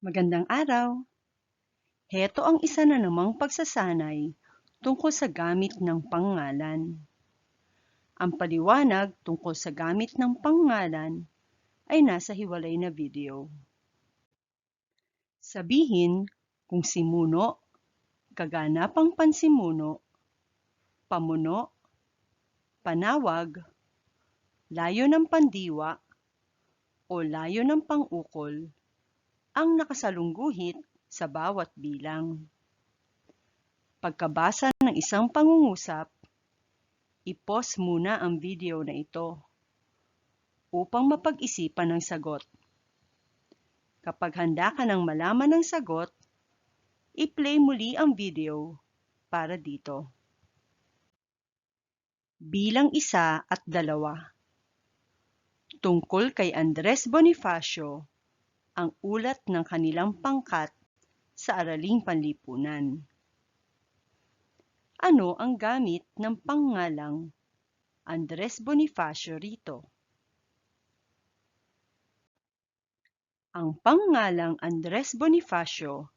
Magandang araw! Heto ang isa na namang pagsasanay tungkol sa gamit ng pangalan. Ang paliwanag tungkol sa gamit ng pangalan ay nasa hiwalay na video. Sabihin kung simuno, kaganapang pansimuno, pamuno, panawag, layo ng pandiwa, o layo ng pangukol ang nakasalungguhit sa bawat bilang. Pagkabasa ng isang pangungusap, i-pause muna ang video na ito upang mapag-isipan ang sagot. Kapag handa ka ng malaman ang sagot, i-play muli ang video para dito. Bilang isa at dalawa. Tungkol kay Andres Bonifacio, ang ulat ng kanilang pangkat sa araling panlipunan. Ano ang gamit ng pangalang Andres Bonifacio rito? Ang pangalang Andres Bonifacio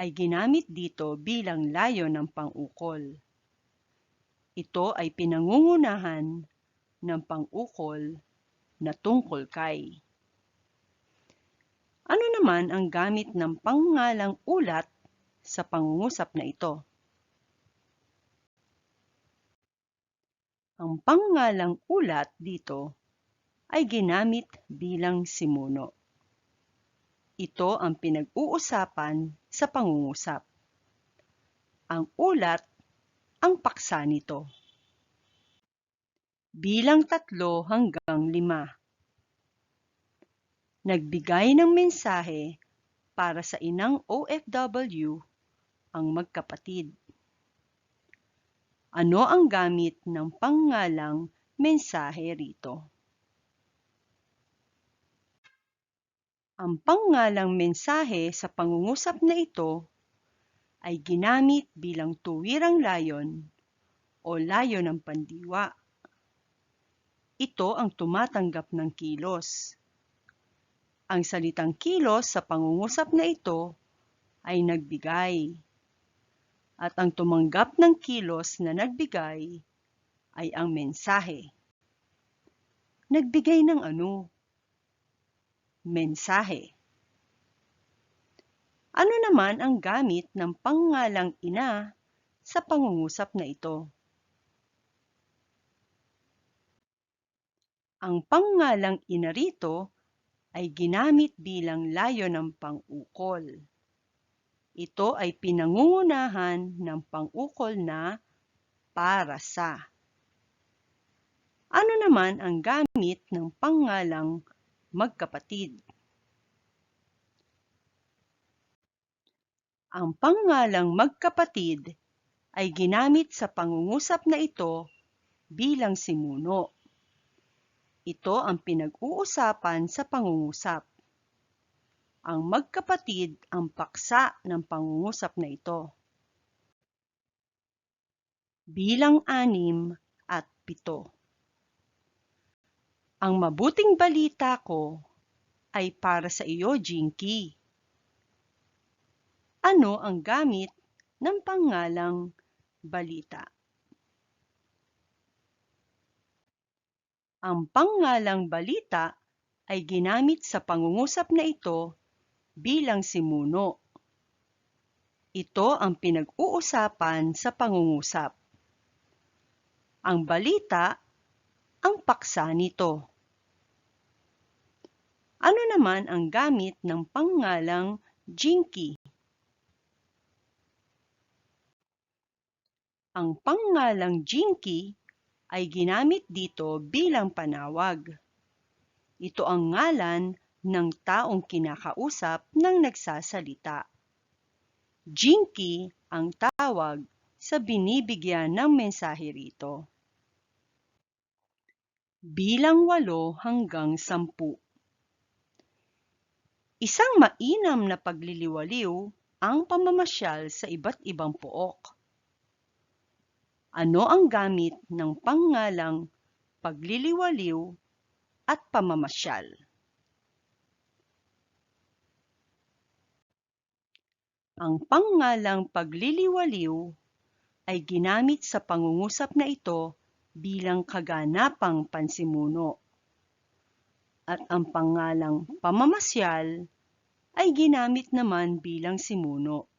ay ginamit dito bilang layo ng pangukol. Ito ay pinangungunahan ng pangukol na tungkol kay. Ano naman ang gamit ng pangalang ulat sa pangungusap na ito? Ang pangalang ulat dito ay ginamit bilang simuno. Ito ang pinag-uusapan sa pangungusap. Ang ulat ang paksa nito. Bilang tatlo hanggang lima. Nagbigay ng mensahe para sa inang OFW ang magkapatid. Ano ang gamit ng pangalang mensahe rito? Ang pangalang mensahe sa pangungusap na ito ay ginamit bilang tuwirang layon o layo ng pandiwa. Ito ang tumatanggap ng kilos. Ang salitang kilos sa pangungusap na ito ay nagbigay at ang tumanggap ng kilos na nagbigay ay ang mensahe. Nagbigay ng ano? Mensahe. Ano naman ang gamit ng pangalang ina sa pangungusap na ito? Ang pangalang ina rito ay ginamit bilang layo ng pang-ukol. Ito ay pinangungunahan ng pang-ukol na para sa. Ano naman ang gamit ng pangalang magkapatid? Ang pangalang magkapatid ay ginamit sa pangungusap na ito bilang simuno. Ito ang pinag-uusapan sa pangungusap ang magkapatid ang paksa ng pangungusap na ito. Bilang anim at pito. Ang mabuting balita ko ay para sa iyo, Jinky. Ano ang gamit ng pangalang balita? Ang pangalang balita ay ginamit sa pangungusap na ito bilang simuno. Ito ang pinag-uusapan sa pangungusap. Ang balita, ang paksa nito. Ano naman ang gamit ng pangalang Jinky? Ang pangalang Jinky ay ginamit dito bilang panawag. Ito ang ngalan ng taong kinakausap ng nagsasalita. Jinky ang tawag sa binibigyan ng mensahe rito. Bilang walo hanggang sampu. Isang mainam na pagliliwaliw ang pamamasyal sa iba't ibang pook. Ano ang gamit ng pangalang pagliliwaliw at pamamasyal? Ang pangalang pagliliwaliw ay ginamit sa pangungusap na ito bilang kaganapang pansimuno. At ang pangalang pamamasyal ay ginamit naman bilang simuno.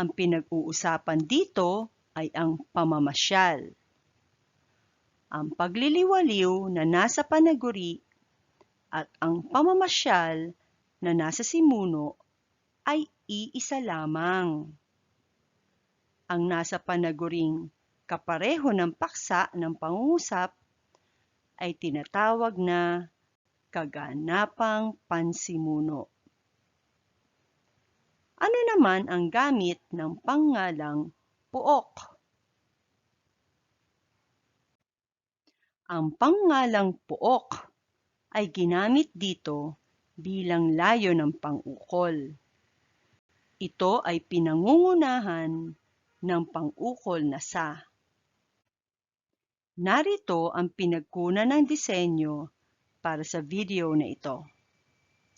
Ang pinag-uusapan dito ay ang pamamasyal. Ang pagliliwaliw na nasa panaguri at ang pamamasyal na nasa simuno ay iisa lamang. Ang nasa panaguring kapareho ng paksa ng pangungusap ay tinatawag na kaganapang pansimuno. Ano naman ang gamit ng pangalang puok? Ang pangalang puok ay ginamit dito bilang layo ng pangukol. Ito ay pinangungunahan ng pangukol na sa. Narito ang pinagkunan ng disenyo para sa video na ito.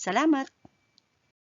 Salamat!